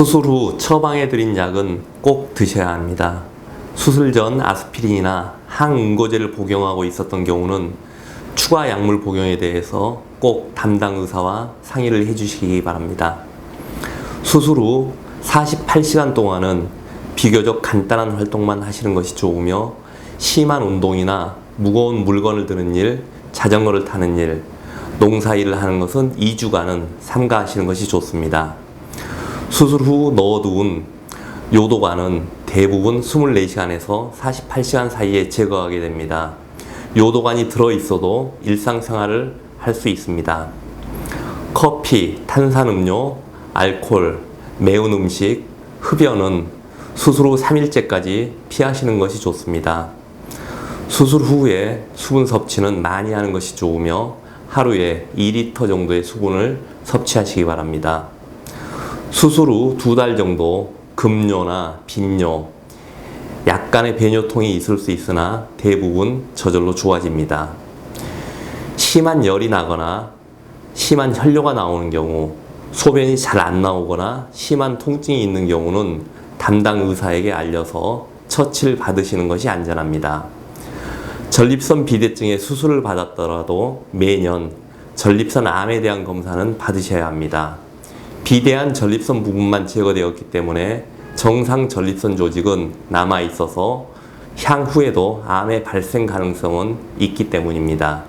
수술 후 처방해드린 약은 꼭 드셔야 합니다. 수술 전 아스피린이나 항응고제를 복용하고 있었던 경우는 추가 약물 복용에 대해서 꼭 담당 의사와 상의를 해주시기 바랍니다. 수술 후 48시간 동안은 비교적 간단한 활동만 하시는 것이 좋으며 심한 운동이나 무거운 물건을 드는 일, 자전거를 타는 일, 농사 일을 하는 것은 2주간은 삼가하시는 것이 좋습니다. 수술 후 넣어두은 요도관은 대부분 24시간에서 48시간 사이에 제거하게 됩니다. 요도관이 들어있어도 일상생활을 할 수 있습니다. 커피, 탄산음료, 알코올, 매운 음식, 흡연은 수술 후 3일째까지 피하시는 것이 좋습니다. 수술 후에 수분 섭취는 많이 하는 것이 좋으며 하루에 2리터 정도의 수분을 섭취하시기 바랍니다. 수술 후 두 달 정도 급료나 빈뇨, 약간의 배뇨통이 있을 수 있으나 대부분 저절로 좋아집니다. 심한 열이 나거나 심한 혈뇨가 나오는 경우, 소변이 잘 안 나오거나 심한 통증이 있는 경우는 담당 의사에게 알려서 처치를 받으시는 것이 안전합니다. 전립선 비대증의 수술을 받았더라도 매년 전립선 암에 대한 검사는 받으셔야 합니다. 비대한 전립선 부분만 제거되었기 때문에 정상 전립선 조직은 남아 있어서 향후에도 암의 발생 가능성은 있기 때문입니다.